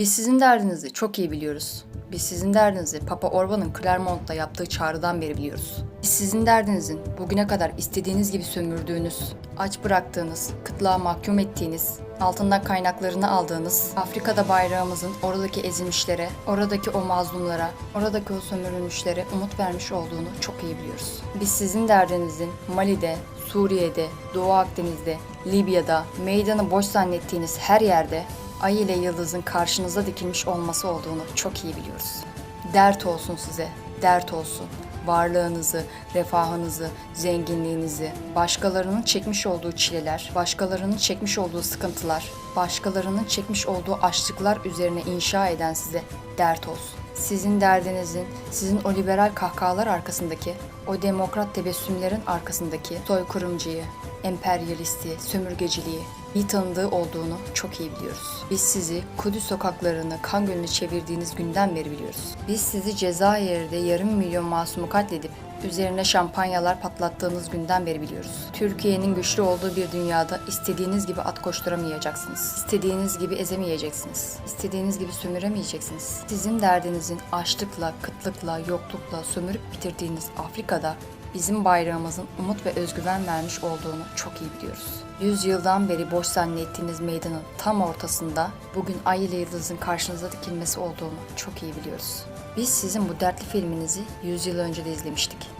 Biz sizin derdinizi çok iyi biliyoruz. Biz sizin derdinizi Papa Orban'ın Clermont'ta yaptığı çağrıdan beri biliyoruz. Biz sizin derdinizin bugüne kadar istediğiniz gibi sömürdüğünüz, aç bıraktığınız, kıtlığa mahkum ettiğiniz, altından kaynaklarını aldığınız, Afrika'da bayrağımızın oradaki ezilmişlere, oradaki o mazlumlara, oradaki o sömürülmüşlere umut vermiş olduğunu çok iyi biliyoruz. Biz sizin derdinizin Mali'de, Suriye'de, Doğu Akdeniz'de, Libya'da, meydanı boş zannettiğiniz her yerde ay ile yıldızın karşınıza dikilmiş olması olduğunu çok iyi biliyoruz. Dert olsun size, dert olsun. Varlığınızı, refahınızı, zenginliğinizi, başkalarının çekmiş olduğu çileler, başkalarının çekmiş olduğu sıkıntılar, başkalarının çekmiş olduğu açlıklar üzerine inşa eden size dert olsun. Sizin derdinizin, sizin o liberal kahkahalar arkasındaki, o demokrat tebessümlerin arkasındaki soykırımcıyı, emperyalisti, sömürgeciliği bir tanıdığı olduğunu çok iyi biliyoruz. Biz sizi Kudüs sokaklarını kan gölüne çevirdiğiniz günden beri biliyoruz. Biz sizi Cezayir'de yarım milyon masumu katledip üzerine şampanyalar patlattığınız günden beri biliyoruz. Türkiye'nin güçlü olduğu bir dünyada istediğiniz gibi at koşturamayacaksınız. İstediğiniz gibi ezemeyeceksiniz. İstediğiniz gibi sömüremeyeceksiniz. Sizin derdinizin açlıkla, kıtlıkla, yoklukla sömürüp bitirdiğiniz Afrika'da bizim bayrağımızın umut ve özgüven vermiş olduğunu çok iyi biliyoruz. Yüz yıldan beri boş zannettiğiniz meydanın tam ortasında bugün ay ile yıldızın karşınıza dikilmesi olduğunu çok iyi biliyoruz. Biz sizin bu dertli filminizi 100 yıl önce de izlemiştik.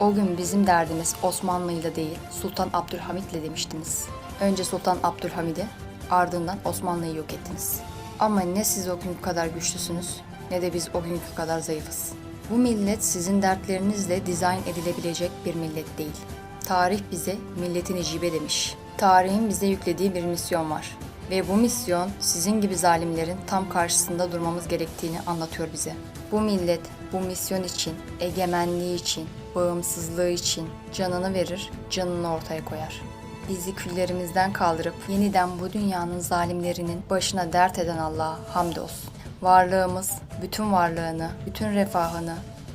O gün bizim derdimiz Osmanlı ile değil Sultan Abdülhamit ile demiştiniz. Önce Sultan Abdülhamid'i ardından Osmanlı'yı yok ettiniz. Ama ne siz o günkü kadar güçlüsünüz ne de biz o günkü kadar zayıfız. Bu millet sizin dertlerinizle dizayn edilebilecek bir millet değil. Tarih bize milletin ecibe demiş. Tarihin bize yüklediği bir misyon var. Ve bu misyon sizin gibi zalimlerin tam karşısında durmamız gerektiğini anlatıyor bize. Bu millet bu misyon için, egemenliği için, bağımsızlığı için canını verir, canını ortaya koyar. Bizi küllerimizden kaldırıp yeniden bu dünyanın zalimlerinin başına dert eden Allah'a hamdolsun. Varlığımız, bütün varlığını, bütün refahını,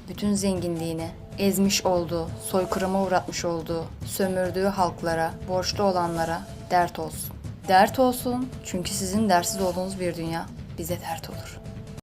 bütün zenginliğini ezmiş olduğu, soykırıma uğratmış olduğu, sömürdüğü halklara, borçlu olanlara dert olsun. Dert olsun çünkü sizin dersiz olduğunuz bir dünya bize dert olur.